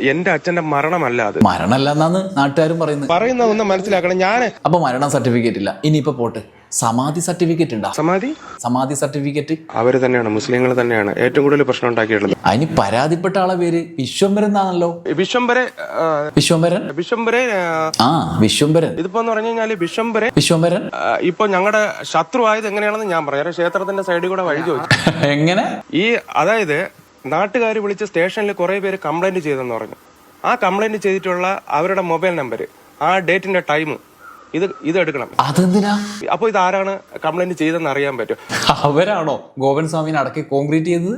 എന്റെ അച്ഛന്റെ മരണമല്ല അത്. മരണമല്ല എന്നാണ് നാട്ടുകാരും പറയുന്നത്. പറയുന്നത് ഒന്ന് മനസ്സിലാക്കണം. ഞാൻ അപ്പൊ മരണ സർട്ടിഫിക്കറ്റ് ഇല്ല. ഇനിയിപ്പോ പോട്ട്. സമാധി സർട്ടിഫിക്കറ്റ് ഉണ്ടാ? സമാധി? സമാധി സർട്ടിഫിക്കറ്റ്? അവർ തന്നെയാണ്. മുസ്ലിങ്ങൾ തന്നെയാണ്. ഏറ്റവും കൂടുതൽ പ്രശ്നം ഉണ്ടാക്കിയിട്ടുള്ളത്. അതിന് പരാതിപ്പെട്ട ആളെ പേര് വിശ്വംബരൻ എന്നാണല്ലോ. വിശ്വംബരെ ആ, വിശ്വംഭരൻ? വിശ്വംബരെ ആ, ആ വിശ്വംഭരൻ. ഇതിപ്പോ എന്ന് പറഞ്ഞു കഴിഞ്ഞാൽ വിശ്വംബരെ വിശ്വംബരൻ ആ, ഇപ്പൊ ഞങ്ങളുടെ ശത്രു ആയത് എങ്ങനെയാണെന്ന് ഞാൻ പറയാം. ക്ഷേത്രത്തിന്റെ സൈഡിൽ കൂടെ വഴി ചോദിച്ചു എങ്ങനെ? ഈ അതായത് നാട്ടുകാർ വിളിച്ച് സ്റ്റേഷനിൽ കുറേ പേര് കംപ്ലൈന്റ് ചെയ്തെന്ന് പറഞ്ഞു. ആ കംപ്ലൈന്റ് ചെയ്തിട്ടുള്ള അവരുടെ മൊബൈൽ നമ്പർ ആ ഡേറ്റിന്റെ ടൈം ഇത് ഇത് എടുക്കണം. അതെന്തിനാ? അപ്പോൾ ഇത് ആരാണ് കംപ്ലൈന്റ് ചെയ്തെന്ന് അറിയാൻ പറ്റും. അവരാണോ ഗോപൻ സ്വാമിനെ അടക്കി കോൺക്രീറ്റ് ചെയ്തത്?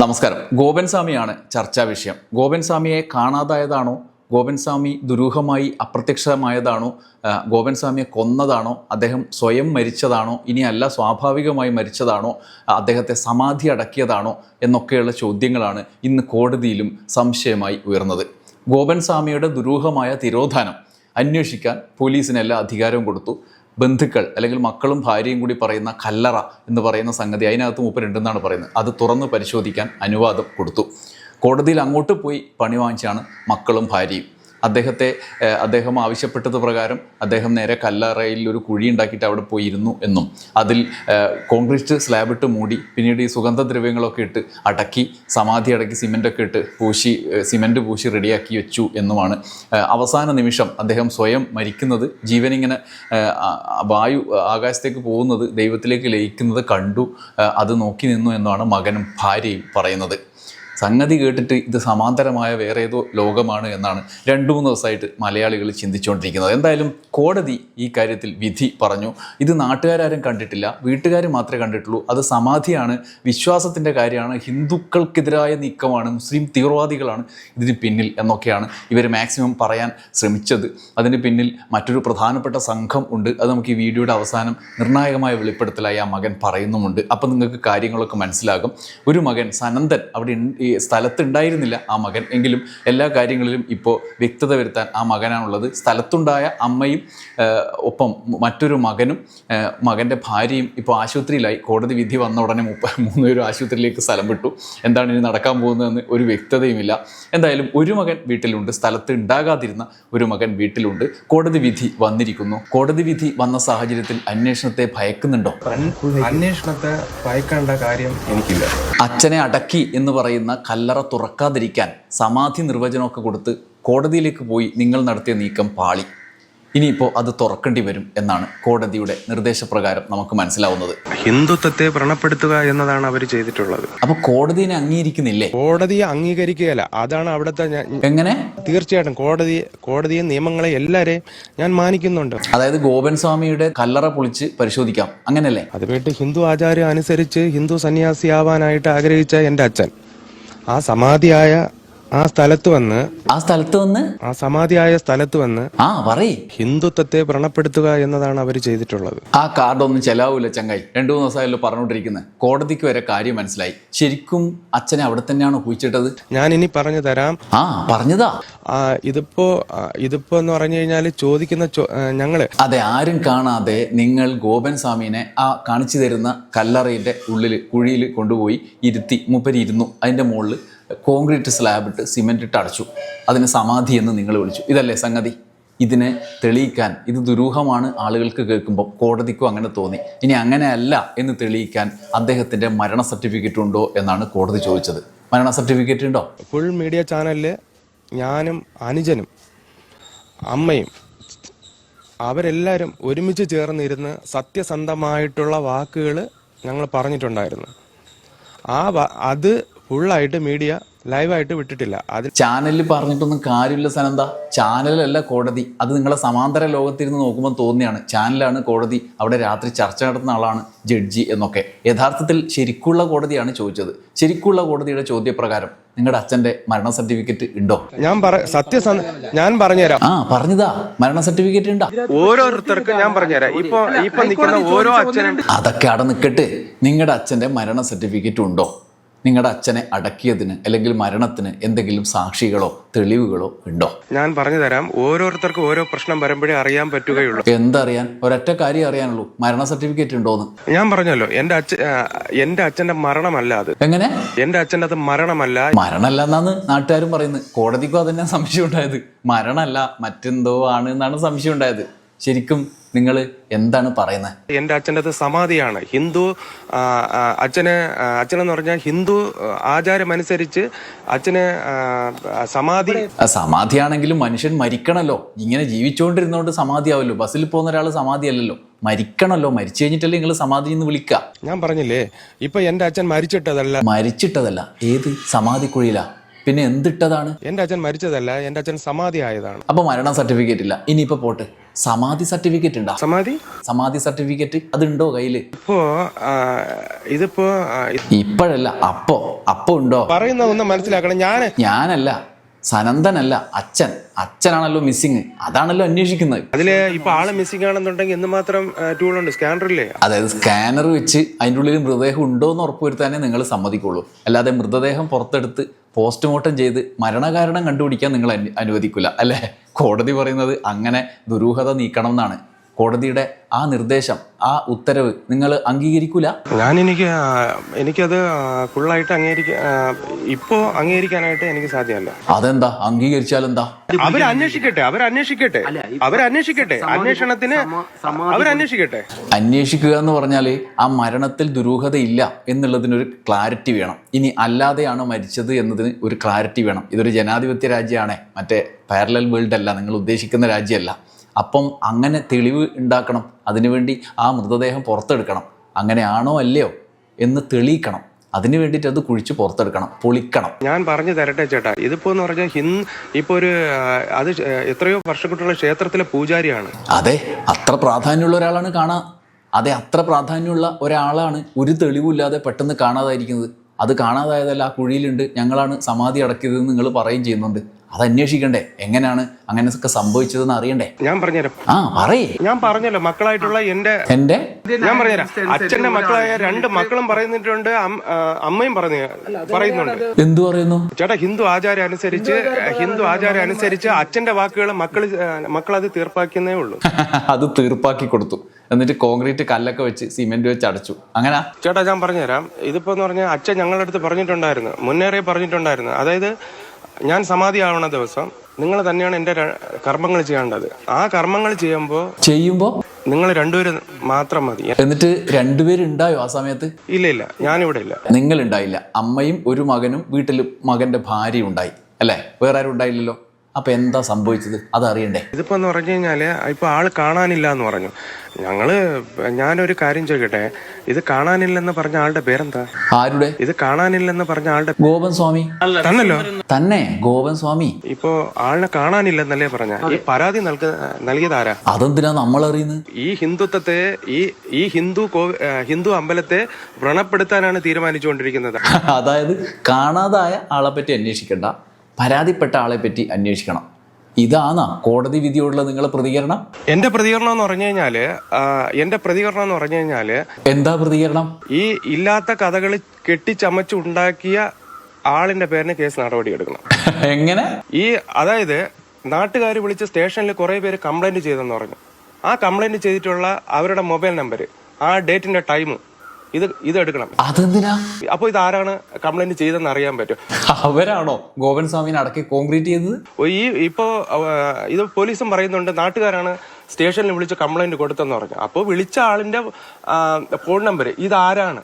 നമസ്കാരം. ഗോപൻ സ്വാമിയാണ് ചർച്ചാ വിഷയം. ഗോപൻ സ്വാമിയെ കാണാതായതാണോ ഗോപൻ സ്വാമി ദുരൂഹമായി അപ്രത്യക്ഷമായതാണോ? ഗോപൻസ്വാമിയെ ഗോപൻ സ്വാമിയെ കൊന്നതാണോ? അദ്ദേഹം സ്വയം മരിച്ചതാണോ? ഇനിയല്ല സ്വാഭാവികമായി മരിച്ചതാണോ? അദ്ദേഹത്തെ സമാധി അടക്കിയതാണോ? എന്നൊക്കെയുള്ള ചോദ്യങ്ങളാണ് ഇന്ന് കോടതിയിലും സംശയമായി ഉയർന്നത്. ഗോപൻ സ്വാമിയുടെ ദുരൂഹമായ തിരോധാനം അന്വേഷിക്കാൻ പോലീസിന് എല്ലാ അധികാരവും കൊടുത്തു. ബന്ധുക്കൾ അല്ലെങ്കിൽ മക്കളും ഭാര്യയും കൂടി പറയുന്ന കല്ലറ എന്ന് പറയുന്ന സംഗതി അതിനകത്ത് മൂപ്പരുണ്ടെന്നാണ് പറയുന്നത്. അത് തുറന്ന് പരിശോധിക്കാൻ അനുവാദം കൊടുത്തു. കോടതിയിൽ അങ്ങോട്ട് പോയി പണി വാങ്ങിച്ചാണ് മക്കളും ഭാര്യയും. അദ്ദേഹത്തെ അദ്ദേഹം ആവശ്യപ്പെട്ടത് പ്രകാരം അദ്ദേഹം നേരെ കല്ലറയിൽ ഒരു കുഴി ഉണ്ടാക്കിയിട്ട് അവിടെ പോയി ഇരുന്നു എന്നും. അതിൽ കോൺക്രീറ്റ് സ്ലാബിട്ട് മൂടി പിന്നീട് ഈ സുഗന്ധദ്രവ്യങ്ങളൊക്കെ ഇട്ട് അടക്കി സമാധി അടക്കി സിമെന്റൊക്കെ ഇട്ട് പൂശി സിമെന്റ് സിമെന്റ് പൂശി റെഡിയാക്കി വെച്ചു എന്നുമാണ്. അവസാന നിമിഷം അദ്ദേഹം സ്വയം മരിക്കുന്നത് ജീവനിങ്ങനെ വായു ആകാശത്തേക്ക് പോകുന്നത് ദൈവത്തിലേക്ക് ലയിക്കുന്നത് കണ്ടു അത് നോക്കി നിന്നു എന്നാണ് മകനും ഭാര്യയും പറയുന്നത്. സംഗതി കേട്ടിട്ട് ഇത് സമാന്തരമായ വേറെ ഏതോ ലോകമാണ് എന്നാണ് രണ്ടു മൂന്ന് ദിവസമായിട്ട് മലയാളികൾ ചിന്തിച്ചുകൊണ്ടിരിക്കുന്നത്. എന്തായാലും കോടതി ഈ കാര്യത്തിൽ വിധി പറഞ്ഞു. ഇത് നാട്ടുകാരും കണ്ടിട്ടില്ല. വീട്ടുകാർ മാത്രമേ കണ്ടിട്ടുള്ളൂ. അത് സമാധിയാണ്. വിശ്വാസത്തിന്റെ കാര്യമാണ്. ഹിന്ദുക്കൾക്കെതിരായ നീക്കമാണ്. മുസ്ലിം തീവ്രവാദികളാണ് ഇതിന് പിന്നിൽ എന്നൊക്കെയാണ് ഇവർ മാക്സിമം പറയാൻ ശ്രമിച്ചത്. അതിന് പിന്നിൽ മറ്റൊരു പ്രധാനപ്പെട്ട സംഘം ഉണ്ട്. അത് നമുക്ക് ഈ വീഡിയോയുടെ അവസാനം നിർണായകമായ വെളിപ്പെടുത്തലായി ആ മകൻ പറയുന്നുമുണ്ട്. അപ്പം നിങ്ങൾക്ക് കാര്യങ്ങളൊക്കെ മനസ്സിലാകും. ഒരു മകൻ സനന്ദൻ അവിടെ ഇൺ- ഈ സ്ഥലത്ത് ഉണ്ടായിരുന്നില്ല ആ മകൻ. എങ്കിലും എല്ലാ കാര്യങ്ങളിലും ഇപ്പോൾ വ്യക്തത വരുത്താൻ ആ മകനാണുള്ളത് സ്ഥലത്തുണ്ടായ അമ്മയും ഒപ്പം മറ്റൊരു മകനും മകന്റെ ഭാര്യയും ഇപ്പോൾ ആശുപത്രിയിലായി. കോടതി വിധി വന്ന ഉടനെ മുപ്പ മൂന്നുപേരും ആശുപത്രിയിലേക്ക് സ്ഥലം വിട്ടു. എന്താണ് ഇനി നടക്കാൻ പോകുന്നതെന്ന് ഒരു വ്യക്തതയുമില്ല. എന്തായാലും ഒരു മകൻ വീട്ടിലുണ്ട്. സ്ഥലത്ത് ഉണ്ടാകാതിരുന്ന ഒരു മകൻ വീട്ടിലുണ്ട്. കോടതി വിധി വന്നിരിക്കുന്നു. കോടതി വിധി വന്ന സാഹചര്യത്തിൽ അന്വേഷണത്തെ ഭയക്കുന്നുണ്ടോ? അന്വേഷണത്തെ ഭയക്കേണ്ട കാര്യം എനിക്കില്ല. അച്ഛനെ അടക്കി എന്ന് പറയുന്ന കല്ലറ തുറക്കാതിരിക്കാൻ സമാധി നിർവചനമൊക്കെ കൊടുത്ത് കോടതിയിലേക്ക് പോയി നിങ്ങൾ നടത്തിയ നീക്കം പാളി. ഇനിയിപ്പോൾ അത് തുറക്കേണ്ടി വരും എന്നാണ് കോടതിയുടെ നിർദ്ദേശപ്രകാരം നമുക്ക് മനസ്സിലാവുന്നത്. ഹിന്ദുത്വത്തെ വ്രണപ്പെടുത്തുക എന്നതാണ് അവർ ചെയ്തിട്ടുള്ളത്. അപ്പൊ കോടതിനെ അംഗീകരിക്കുന്നില്ലേ? കോടതിയെ അംഗീകരിക്കുകയല്ല. അതാണ് അവിടുത്തെ എങ്ങനെ? തീർച്ചയായിട്ടും കോടതി കോടതിയെ നിയമങ്ങളെ എല്ലാരെയും ഞാൻ മാനിക്കുന്നുണ്ട്. അതായത് ഗോപൻ സ്വാമിയുടെ കല്ലറ പൊളിച്ച് പരിശോധിക്കാം. അങ്ങനല്ലേ? അത് കേട്ട് ഹിന്ദു ആചാരം അനുസരിച്ച് ഹിന്ദു സന്യാസിയാവാനായിട്ട് ആഗ്രഹിച്ച എന്റെ അച്ഛൻ. ആ സമാധിയായ ആ സ്ഥലത്ത് വന്ന് ആ സ്ഥലത്ത് വന്ന് ആ സമാധിയായ സ്ഥലത്ത് വന്ന് ആ പറയേ. ഹിന്ദുത്വത്തെ വ്രണപ്പെടുത്തുക എന്നതാണ് അവർ ചെയ്തിട്ടുള്ളത്. ആ കാർഡൊന്നും ചെലാവൂല ചങ്ങായി. രണ്ടു മൂന്ന് ദിവസമായല്ലോ പറഞ്ഞുകൊണ്ടിരിക്കുന്നത് കോടതിക്ക് വരെ കാര്യം മനസ്സിലായി. ശരിക്കും അച്ഛനെ അവിടെ തന്നെയാണ് കുഴിച്ചിട്ടത്? ഞാൻ ഇനി പറഞ്ഞു തരാം. ആ പറഞ്ഞതാ. ആ, ഇതിപ്പോ ആ, ഇതിപ്പോ എന്ന് പറഞ്ഞു കഴിഞ്ഞാൽ ചോദിക്കുന്ന ചോ- ആ, ഞങ്ങൾ. അതെ ആരും കാണാതെ നിങ്ങൾ ഗോപൻ സ്വാമിനെ ആ കാണിച്ചു തരുന്ന കല്ലറയുടെ ഉള്ളിൽ കുഴിയിൽ കൊണ്ടുപോയി ഇരുത്തി മൂപ്പരി ഇരുന്നു അതിന്റെ മുകളിൽ കോൺക്രീറ്റ് സ്ലാബ് ഇട്ട് സിമെന്റ് ഇട്ട് അടച്ചു. അതിന് സമാധി എന്ന് നിങ്ങൾ വിളിച്ചു. ഇതല്ലേ സംഗതി? ഇതിനെ തെളിയിക്കാൻ ഇത് ദുരൂഹമാണ് ആളുകൾക്ക് കേൾക്കുമ്പോൾ കോടതിക്കും അങ്ങനെ തോന്നി. ഇനി അങ്ങനെയല്ല എന്ന് തെളിയിക്കാൻ അദ്ദേഹത്തിന്റെ മരണ സർട്ടിഫിക്കറ്റ് ഉണ്ടോ എന്നാണ് കോടതി ചോദിച്ചത്. മരണ സർട്ടിഫിക്കറ്റ് ഉണ്ടോ? ഫുൾ മീഡിയ ചാനലിൽ ഞാനും അനുജനും അമ്മയും അവരെല്ലാവരും ഒരുമിച്ച് ചേർന്നിരുന്ന് സത്യസന്ധമായിട്ടുള്ള വാക്കുകൾ ഞങ്ങൾ പറഞ്ഞിട്ടുണ്ടായിരുന്നു. ആ അത് ഫുള്ളായിട്ട് മീഡിയ ലൈവായിട്ട് വിട്ടിട്ടില്ല. അത് ചാനലിൽ പറഞ്ഞിട്ടൊന്നും കാര്യമില്ല സനന്ത ചാനലല്ല കോടതി. അത് നിങ്ങളെ സമാന്തര ലോകത്തിരുന്ന് നോക്കുമ്പോൾ തോന്നിയാണ്. ചാനലാണ് കോടതി. അവിടെ രാത്രി ചർച്ച നടത്തുന്ന ആളാണ് ജഡ്ജി എന്നൊക്കെ. യഥാർത്ഥത്തിൽ ശരിക്കുള്ള കോടതിയാണ് ചോദിച്ചത്. ശരിക്കുള്ള കോടതിയുടെ ചോദ്യപ്രകാരം നിങ്ങളുടെ അച്ഛന്റെ മരണ സർട്ടിഫിക്കറ്റ് ഉണ്ടോ? ഞാൻ പറ സത്യസന്ധ ഞാൻ പറഞ്ഞുതരാം. ആ പറഞ്ഞതാ. മരണ സർട്ടിഫിക്കറ്റ് ഉണ്ടോ? ഓരോരുത്തർക്കും ഞാൻ പറഞ്ഞുതരാം. ഇപ്പൊ ഇപ്പൊ നിൽക്കുന്ന ഓരോ അച്ഛനും അതൊക്കെ അവിടെ നിൽക്കട്ടെ. നിങ്ങളുടെ അച്ഛന്റെ മരണ സർട്ടിഫിക്കറ്റ് ഉണ്ടോ? നിങ്ങളുടെ അച്ഛനെ അടക്കിയതിന് അല്ലെങ്കിൽ മരണത്തിന് എന്തെങ്കിലും സാക്ഷികളോ തെളിവുകളോ ഉണ്ടോ? ഞാൻ പറഞ്ഞു തരാം. ഓരോരുത്തർക്കും ഓരോ പ്രശ്നം വരുമ്പോഴേ അറിയാൻ പറ്റുകയുള്ളൂ. എന്തറിയാൻ? ഒരൊറ്റ കാര്യം അറിയാനുള്ളൂ. മരണ സർട്ടിഫിക്കറ്റ് ഉണ്ടോന്ന്. ഞാൻ പറഞ്ഞല്ലോ എന്റെ അച്ഛൻ എന്റെ അച്ഛന്റെ മരണമല്ല അത്. എങ്ങനെ? എന്റെ അച്ഛന്റെ അത് മരണമല്ല. മരണമല്ല എന്നാണ് നാട്ടുകാരും പറയുന്നത്. കോടതിക്കും അതന്നെ സംശയം ഉണ്ടായത് മരണമല്ല മറ്റെന്തോ ആണ് എന്നാണ് സംശയം ഉണ്ടായത് ശരിക്കും നിങ്ങൾ എന്താണ് പറയുന്നത് എന്റെ അച്ഛന്റെ അത് സമാധിയാണ്. ഹിന്ദു അച്ഛന് അച്ഛനെന്ന് പറഞ്ഞാൽ ഹിന്ദു ആചാരമനുസരിച്ച് അച്ഛന് സമാധി സമാധിയാണെങ്കിലും മനുഷ്യൻ മരിക്കണല്ലോ. ഇങ്ങനെ ജീവിച്ചുകൊണ്ടിരുന്നോണ്ട് സമാധിയാവല്ലോ. ബസ്സിൽ പോകുന്ന ഒരാൾ സമാധിയല്ലല്ലോ. മരിക്കണല്ലോ. മരിച്ചു കഴിഞ്ഞിട്ടല്ലേ നിങ്ങൾ സമാധി എന്ന് വിളിക്കുക ഞാൻ പറഞ്ഞില്ലേ ഇപ്പൊ എന്റെ അച്ഛൻ മരിച്ചിട്ടതല്ല. മരിച്ചിട്ടതല്ല. ഏത് സമാധി കുഴിയിലാ പിന്നെ എന്തിട്ടതാണ്? എന്റെ അച്ഛൻ മരിച്ചതല്ല. എന്റെ അച്ഛൻ സമാധി ആയതാണ് അപ്പൊ മരണ സർട്ടിഫിക്കറ്റ് ഇല്ല. ഇനിയിപ്പോ പോട്ട്. സമാധി സർട്ടിഫിക്കറ്റ് ഉണ്ടോ? സമാധി? സമാധി സർട്ടിഫിക്കറ്റ് അതുണ്ടോ കയ്യിൽ? ഇപ്പോ ഇതിപ്പോ ഇപ്പോഴല്ല അപ്പോ അപ്പോ ഉണ്ടോ? പറയുന്ന ഒന്ന് മനസ്സിലാക്കണം. ഞാൻ ഞാനല്ല സനന്ദനല്ല അച്ഛൻ. അച്ഛനാണല്ലോ മിസ്സിങ് അതാണല്ലോ അന്വേഷിക്കുന്നത്. അതിൽ ഇപ്പൊ ആൾ മിസ്സിംഗ് ആണെന്നുണ്ടെങ്കിൽ എന്തുമാത്രം ടൂൾ ഉണ്ട്. സ്കാനറില്ലേ അതായത് സ്കാനർ വെച്ച് അതിന്റെ ഉള്ളിൽ മൃതദേഹം ഉണ്ടോ എന്ന് ഉറപ്പുവരുത്താനേ നിങ്ങൾ സമ്മതിക്കുള്ളൂ. അല്ലാതെ മൃതദേഹം പുറത്തെടുത്ത് പോസ്റ്റ്മോർട്ടം ചെയ്ത് മരണകാരണം കണ്ടുപിടിക്കാൻ നിങ്ങൾ അനുവദിക്കില്ല അല്ലേ? കോടതി പറയുന്നത് അങ്ങനെ ദുരൂഹത നീക്കണം എന്നാണ് കോടതിയുടെ ആ നിർദ്ദേശം ആ ഉത്തരവ് നിങ്ങൾ അംഗീകരിക്കൂല? ഞാൻ എനിക്ക് എനിക്കത് ഫുള്ളായിട്ട് അംഗീകരിക്കാൻ ഇപ്പോ അംഗീകരിക്കാനായിട്ട് എനിക്ക് സാധ്യമല്ല. അതെന്താ? അംഗീകരിച്ചാൽ അംഗീകരിച്ചാലെന്താ? അവരന്വേഷിക്കട്ടെ അവരന്വേഷിക്കട്ടെ അവരന്വേഷിക്കട്ടെ അന്വേഷണത്തിന് അവരന്വേഷിക്കട്ടെ. അന്വേഷിക്കുക എന്ന് പറഞ്ഞാൽ ആ മരണത്തിൽ ദുരൂഹതയില്ല എന്നുള്ളതിനൊരു ക്ലാരിറ്റി വേണം. ഇനി അല്ലാതെയാണ് മരിച്ചത് എന്നതിന് ഒരു ക്ലാരിറ്റി വേണം. ഇതൊരു ജനാധിപത്യ രാജ്യമാണ് മറ്റേ പാരലൽ വേൾഡ് അല്ല നിങ്ങൾ ഉദ്ദേശിക്കുന്ന രാജ്യമല്ല. അപ്പം അങ്ങനെ തെളിവ് ഉണ്ടാക്കണം. അതിനുവേണ്ടി ആ മൃതദേഹം പുറത്തെടുക്കണം. അങ്ങനെയാണോ അല്ലയോ എന്ന് തെളിയിക്കണം. അതിന് വേണ്ടിയിട്ട് അത് കുഴിച്ച് പുറത്തെടുക്കണം. പൊളിക്കണം. ഞാൻ പറഞ്ഞു തരട്ടെ ചേട്ടാ. ഇതിപ്പോ എന്ന് പറഞ്ഞാൽ ഹിന്ദ് ഇപ്പൊ ഒരു അത് എത്രയോ വർഷപ്പെട്ടുള്ള ക്ഷേത്രത്തിലെ പൂജാരിയാണ്. അതെ അത്ര പ്രാധാന്യമുള്ള ഒരാളാണ് കാണാ. അതെ അത്ര പ്രാധാന്യമുള്ള ഒരാളാണ് ഒരു തെളിവില്ലാതെ പെട്ടെന്ന് കാണാതായിരിക്കുന്നത്. അത് കാണാതായതല്ല ആ കുഴിയിലുണ്ട്. ഞങ്ങളാണ് സമാധി അടക്കിയതെന്ന് നിങ്ങൾ പറയുകയും ചെയ്യുന്നുണ്ട്. അത് അന്വേഷിക്കണ്ടേ എങ്ങനെയാണ് അങ്ങനെയൊക്കെ സംഭവിച്ചതെന്ന് അറിയണ്ടേ? ഞാൻ പറഞ്ഞുതരാം. ആ പറയേ. ഞാൻ പറഞ്ഞല്ലോ മക്കളായിട്ടുള്ള എന്റെ എന്റെ ഞാൻ പറഞ്ഞുതരാം. അച്ഛന്റെ മക്കളായ രണ്ട് മക്കളും പറയുന്നിട്ടുണ്ട് അം- ആ, അമ്മയും പറഞ്ഞു പറയുന്നുണ്ട്. എന്തു പറയുന്നു? ചേട്ടാ ഹിന്ദു ആചാരം അനുസരിച്ച് ഹിന്ദു ആചാരം അനുസരിച്ച് അച്ഛന്റെ വാക്കുകൾ മക്കൾ അത് തീർപ്പാക്കുന്നേ ഉള്ളൂ. അത് തീർപ്പാക്കി കൊടുത്തു. എന്നിട്ട് കോൺക്രീറ്റ് കല്ലൊക്കെ വെച്ച് സിമെന്റ് വെച്ച് അടച്ചു. അങ്ങനെ? ചേട്ടാ ഞാൻ പറഞ്ഞുതരാം. ഇതിപ്പോ എന്ന് പറഞ്ഞാൽ അച്ഛൻ ഞങ്ങളുടെ അടുത്ത് പറഞ്ഞിട്ടുണ്ടായിരുന്നു. മുന്നേറെ പറഞ്ഞിട്ടുണ്ടായിരുന്നു. അതായത് ഞാൻ സമാധി ആവണ ദിവസം നിങ്ങൾ തന്നെയാണ് എന്റെ കർമ്മങ്ങൾ ചെയ്യേണ്ടത്. ആ കർമ്മങ്ങൾ ചെയ്യുമ്പോൾ ചെയ്യുമ്പോൾ നിങ്ങൾ രണ്ടുപേരും മാത്രം മതി. എന്നിട്ട് രണ്ടുപേരുണ്ടായോ ആ സമയത്ത്? ഇല്ല ഇല്ല. ഞാനിവിടെ ഇല്ല. നിങ്ങൾ ഉണ്ടായില്ല അമ്മയും ഒരു മകനും വീട്ടിൽ മകന്റെ ഭാര്യ ഉണ്ടായി. അല്ലേ? വേറെ ആരും ഉണ്ടായില്ലല്ലോ? അപ്പൊ എന്താ സംഭവിച്ചത്? അതറിയണ്ടേ? ഇതിപ്പോ എന്ന് പറഞ്ഞു കഴിഞ്ഞാൽ ഇപ്പൊ ആൾ കാണാനില്ല എന്ന് പറഞ്ഞു. ഞങ്ങൾ ഞാനൊരു കാര്യം ചോദിക്കട്ടെ? ഇത് കാണാനില്ലെന്ന് പറഞ്ഞ ആളുടെ പേരെന്താ? ആരുടെ? ഇത് കാണാനില്ലെന്ന് പറഞ്ഞ ആളുടെ ഗോപൻ സ്വാമി. തന്നല്ലോ. തന്നെ ഗോപൻ സ്വാമി. ഇപ്പോ ആളിനെ കാണാനില്ലെന്നല്ലേ പറഞ്ഞ? ഈ പരാതി നൽക നൽകിയത് ആരാ അതെന്തിനാ നമ്മൾ അറിയുന്നത് ഈ ഹിന്ദുത്വത്തെ ഈ ഈ ഹിന്ദു കോ- ഹിന്ദു അമ്പലത്തെ വ്രണപ്പെടുത്താനാണ് തീരുമാനിച്ചുകൊണ്ടിരിക്കുന്നത്. അതായത് കാണാതായ ആളെ പറ്റി അന്വേഷിക്കണ്ട. പരാതിപ്പെട്ട ആളെ പറ്റി അന്വേഷിക്കണം. ഇതാണ് കോടതി വിധിയോടുള്ള നിങ്ങളുടെ പ്രതികരണം? എന്റെ പ്രതികരണം എന്ന് പറഞ്ഞു കഴിഞ്ഞാൽ എന്റെ പ്രതികരണം എന്ന് പറഞ്ഞു കഴിഞ്ഞാൽ എന്താ പ്രതികരണം? ഈ ഇല്ലാത്ത കഥകൾ കെട്ടിച്ചമച്ചുണ്ടാക്കിയ ആളിന്റെ പേരിന് കേസ് നടപടി എടുക്കണം എങ്ങനെ? ഈ അതായത് നാട്ടുകാർ വിളിച്ച് സ്റ്റേഷനിൽ കുറെ പേര് കംപ്ലൈന്റ് ചെയ്തെന്ന് പറഞ്ഞു. ആ കംപ്ലൈന്റ് ചെയ്തിട്ടുള്ള അവരുടെ മൊബൈൽ നമ്പർ ആ ഡേറ്റിന്റെ ടൈം ഇത് ഇത് എടുക്കണം. അതെന്തിനാ? അപ്പോൾ ഇത് ആരാണ് കംപ്ലൈന്റ് ചെയ്തെന്ന് അറിയാൻ പറ്റും. അവരാണോ ഗോപൻ സ്വാമിനെ അടക്കി കോൺക്രീറ്റ് ചെയ്തത് ഈ ഇപ്പോ ഇത് പോലീസും പറയുന്നുണ്ട് നാട്ടുകാരാണ് സ്റ്റേഷനിൽ വിളിച്ച് കംപ്ലൈന്റ് കൊടുത്തെന്ന് പറഞ്ഞു. അപ്പോൾ വിളിച്ച ആളിന്റെ ഫോൺ നമ്പർ ഇത് ആരാണ്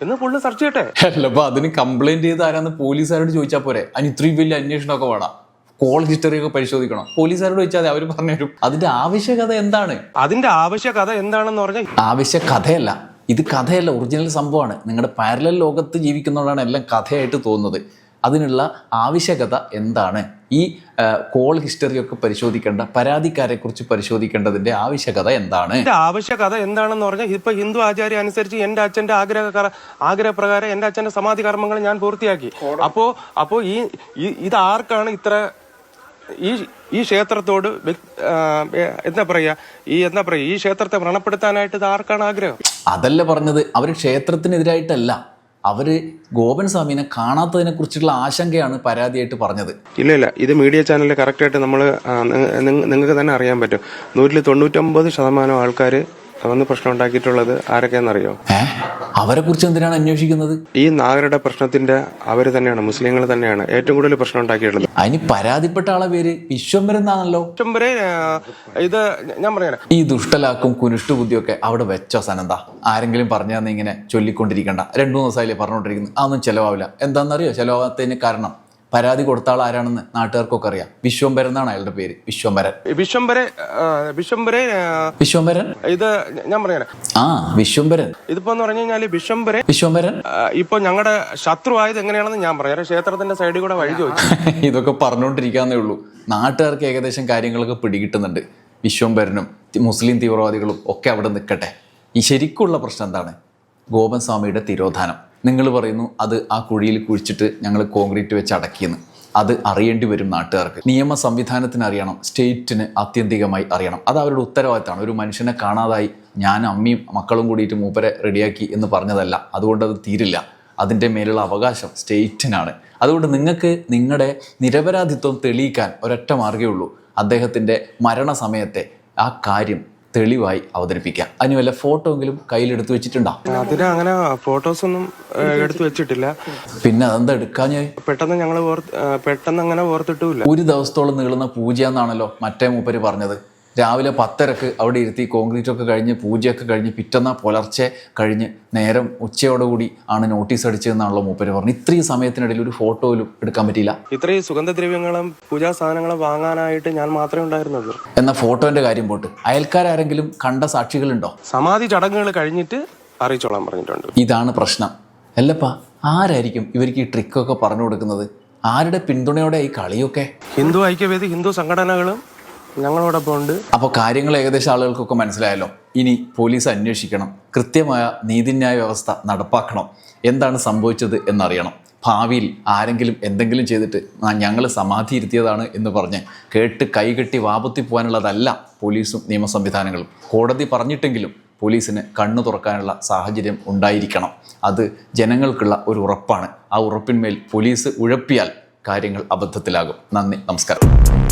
എന്ന് ഫുള്ള് സെർച്ച് ചെയ്യട്ടെ. അല്ല അപ്പൊ അതിന് കംപ്ലൈന്റ് ചെയ്ത ആരാന്ന് പോലീസുകാരോട് ചോദിച്ചാൽ പോരെ? അതിന് ഇത്രയും വലിയ അന്വേഷണമൊക്കെ വേണം. കോൾ ഹിസ്റ്ററി ഒക്കെ പരിശോധിക്കണം. പോലീസുകാരോട് ചോദിച്ചാൽ അവർ പറഞ്ഞു തരും അതിന്റെ ആവശ്യകത എന്താണ്? അതിന്റെ ആവശ്യകത എന്താണെന്ന് പറഞ്ഞാൽ ആവശ്യ കഥയല്ല ഇത് കഥയല്ല ഒറിജിനൽ സംഭവമാണ്. നിങ്ങളുടെ പാരലൽ ലോകത്ത് ജീവിക്കുന്നതാണ് എല്ലാം കഥയായിട്ട് തോന്നുന്നത്. അതിനുള്ള ആവശ്യകത എന്താണ്? ഈ കോൾ ഹിസ്റ്ററി ഒക്കെ പരിശോധിക്കേണ്ട പരാതിക്കാരെ കുറിച്ച് പരിശോധിക്കേണ്ടതിന്റെ ആവശ്യകത എന്താണ്? ആവശ്യകത എന്താണെന്ന് പറഞ്ഞാൽ ഇപ്പൊ ഹിന്ദു ആചാര്യ അനുസരിച്ച് എന്റെ അച്ഛന്റെ ആഗ്രഹ ആഗ്രഹപ്രകാരം എന്റെ അച്ഛന്റെ സമാധി കർമ്മങ്ങൾ ഞാൻ പൂർത്തിയാക്കി. അപ്പോ അപ്പോ ഈ ഇത് ആർക്കാണ് ഇത്ര ഈ ഈ ക്ഷേത്രത്തോട് എന്താ പറയാ ഈ എന്താ പറയാ ഈ ക്ഷേത്രത്തെ വ്രണപ്പെടുത്താനായിട്ട് ഇത് ആർക്കാണ് ആഗ്രഹം? അതല്ല പറഞ്ഞത്. അവർ ക്ഷേത്രത്തിനെതിരായിട്ടല്ല. അവർ ഗോപൻ സ്വാമിനെ കാണാത്തതിനെ കുറിച്ചുള്ള ആശങ്കയാണ് പരാതിയായിട്ട് പറഞ്ഞത്. ഇല്ല ഇല്ല. ഇത് മീഡിയ ചാനലിൽ കറക്റ്റായിട്ട് നമ്മൾ നിങ്ങൾക്ക് തന്നെ അറിയാൻ പറ്റും. നൂറ്റിൽ തൊണ്ണൂറ്റൊമ്പത് ശതമാനം ആൾക്കാർ വന്ന് പ്രശ്നം ഉണ്ടാക്കിയിട്ടുള്ളത്? ആരൊക്കെയാണെന്നറിയോ? ഏ? അവരെ കുറിച്ച് എന്തിനാണ് അന്വേഷിക്കുന്നത്? ഈ നാഗരുടെ പ്രശ്നത്തിന്റെ അവർ തന്നെയാണ് മുസ്ലിങ്ങൾ തന്നെയാണ് ഏറ്റവും കൂടുതൽ പ്രശ്നം ഉണ്ടാക്കിയിട്ടുള്ളത്. അതിന് പരാതിപ്പെട്ട ആളെ പേര് വിശ്വംബരൻ എന്നാണല്ലോ. ഏറ്റവും ഇത് ഞാൻ പറയാം. ഈ ദുഷ്ടലാക്കും കുനിഷ്ട ബുദ്ധിയൊക്കെ അവിടെ വെച്ചോ സനന്ത ആരെങ്കിലും പറഞ്ഞു തന്നെ ഇങ്ങനെ ചൊല്ലിക്കൊണ്ടിരിക്കണ്ട. രണ്ടു മൂന്ന് ദിവസമായില്ലേ പറഞ്ഞുകൊണ്ടിരിക്കുന്നത്. അതൊന്നും ചിലവാവില്ല. എന്താണെന്നറിയോ ചിലവാകാത്തതിന് കാരണം? പരാതി കൊടുത്ത ആൾ ആരാണെന്ന് നാട്ടുകാർക്കൊക്കെ അറിയാം. വിശ്വംബരൻ എന്നാണ് അയാളുടെ പേര്. വിശ്വംബരൻ വിശ്വംബരെ ആ, വിശ്വംഭരൻ വിശ്വംബരൻ ഇത് ഞാൻ പറയാം. ആ വിശ്വംബരൻ ഇതിപ്പോ എന്ന് പറഞ്ഞു കഴിഞ്ഞാൽ വിശ്വംഭരൻ വിശ്വംബരൻ ആ, ഇപ്പൊ ഞങ്ങളുടെ ശത്രു ആയത് എങ്ങനെയാണെന്ന് ഞാൻ പറയാം. ക്ഷേത്രത്തിന്റെ സൈഡിൽ കൂടെ വഴി ചോദിച്ചു. ഇതൊക്കെ പറഞ്ഞുകൊണ്ടിരിക്കാന്നേ ഉള്ളൂ. നാട്ടുകാർക്ക് ഏകദേശം കാര്യങ്ങളൊക്കെ പിടികിട്ടുന്നുണ്ട്. വിശ്വംഭരനും മുസ്ലിം തീവ്രവാദികളും ഒക്കെ അവിടെ നിൽക്കട്ടെ ഈ ശരിക്കുള്ള പ്രശ്നം എന്താണ്? ഗോപൻ സ്വാമിയുടെ തിരോധാനം. നിങ്ങൾ പറയുന്നു അത് ആ കുഴിയിൽ കുഴിച്ചിട്ട് ഞങ്ങൾ കോൺക്രീറ്റ് വെച്ച് അടക്കിയെന്ന്. അത് അറിയേണ്ടി വരും നാട്ടുകാർക്ക്. നിയമ സംവിധാനത്തിന് അറിയണം സ്റ്റേറ്റിന് ആത്യന്തികമായി അറിയണം. അത് അവരുടെ ഉത്തരവാദിത്തമാണ്. ഒരു മനുഷ്യനെ കാണാതായി ഞാൻ അമ്മയും മക്കളും കൂടിയിട്ട് മൂപ്പരെ റെഡിയാക്കി എന്ന് പറഞ്ഞതല്ല. അതുകൊണ്ട് അത് തീരില്ല. അതിന്റെ മേലുള്ള അവകാശം സ്റ്റേറ്റിനാണ്. അതുകൊണ്ട് നിങ്ങൾക്ക് നിങ്ങളുടെ നിരപരാധിത്വം തെളിയിക്കാൻ ഒരൊറ്റ മാർഗമേ ഉള്ളൂ. അദ്ദേഹത്തിന്റെ മരണസമയത്തെ ആ കാര്യം തെളിവായി അവതരിപ്പിക്കാം അതിന് വല്ല ഫോട്ടോ എങ്കിലും കയ്യിലെടുത്ത് വെച്ചിട്ടുണ്ടോ? അതിന് അങ്ങനെ ഫോട്ടോസ് ഒന്നും എടുത്തു വെച്ചിട്ടില്ല. പിന്നെ അതെന്താ എടുക്കാൻ പെട്ടെന്ന് ഞങ്ങൾ പെട്ടെന്ന് അങ്ങനെ ഓർത്തിട്ടില്ല ഒരു ദിവസത്തോളം നീളുന്ന പൂജ എന്നാണല്ലോ മറ്റേ മൂപ്പര് പറഞ്ഞത്. രാവിലെ പത്തരക്ക് അവിടെ ഇരുത്തി കോൺക്രീറ്റൊക്കെ കഴിഞ്ഞ് പൂജയൊക്കെ കഴിഞ്ഞ് പിറ്റന്ന പുലർച്ചെ കഴിഞ്ഞ് നേരം ഉച്ചയോടുകൂടി ആണ് നോട്ടീസ് അടിച്ചതെന്നാണല്ലോ മൂപ്പര് പറഞ്ഞു ഇത്രയും സമയത്തിനിടയിൽ ഒരു ഫോട്ടോയിലും എടുക്കാൻ പറ്റിയില്ല. ഇത്രയും സുഗന്ധദ്രവ്യങ്ങളും പൂജാ സാധനങ്ങളും വാങ്ങാനായിട്ട് ഞാൻ മാത്രമേ ഉണ്ടായിരുന്നുള്ളൂ. എന്ന ഫോട്ടോന്റെ കാര്യം പോട്ട്. അയൽക്കാരെങ്കിലും കണ്ട സാക്ഷികളുണ്ടോ? സമാധി ചടങ്ങുകൾ കഴിഞ്ഞിട്ട് അറിയിച്ചോളാൻ പറഞ്ഞിട്ടുണ്ട്. ഇതാണ് പ്രശ്നം. അല്ലപ്പാ ആരായിരിക്കും ഇവർക്ക് ഈ ട്രിക്കൊക്കെ പറഞ്ഞു കൊടുക്കുന്നത്? ആരുടെ പിന്തുണയോടെ ഈ കളിയൊക്കെ? ഹിന്ദു ഐക്യവേദി ഹിന്ദു സംഘടനകളും ഞങ്ങളോടൊപ്പം ഉണ്ട്. അപ്പോൾ കാര്യങ്ങൾ ഏകദേശം ആളുകൾക്കൊക്കെ മനസ്സിലായല്ലോ. ഇനി പോലീസ് അന്വേഷിക്കണം. കൃത്യമായ നീതിന്യായ വ്യവസ്ഥ നടപ്പാക്കണം. എന്താണ് സംഭവിച്ചത് എന്നറിയണം. ഭാവിയിൽ ആരെങ്കിലും എന്തെങ്കിലും ചെയ്തിട്ട് ഞങ്ങൾ സമാധി ഇരുത്തിയതാണ് എന്ന് പറഞ്ഞ് കേട്ട് കൈകെട്ടി വാപത്തി പോകാനുള്ളതല്ല പോലീസും നിയമ സംവിധാനങ്ങളും. കോടതി പറഞ്ഞിട്ടെങ്കിലും പോലീസിന് കണ്ണു തുറക്കാനുള്ള സാഹചര്യം ഉണ്ടായിരിക്കണം. അത് ജനങ്ങൾക്കുള്ള ഒരു ഉറപ്പാണ്. ആ ഉറപ്പിന്മേൽ പോലീസ് ഉഴപ്പിയാൽ കാര്യങ്ങൾ അബദ്ധത്തിലാകും. നന്ദി നമസ്കാരം.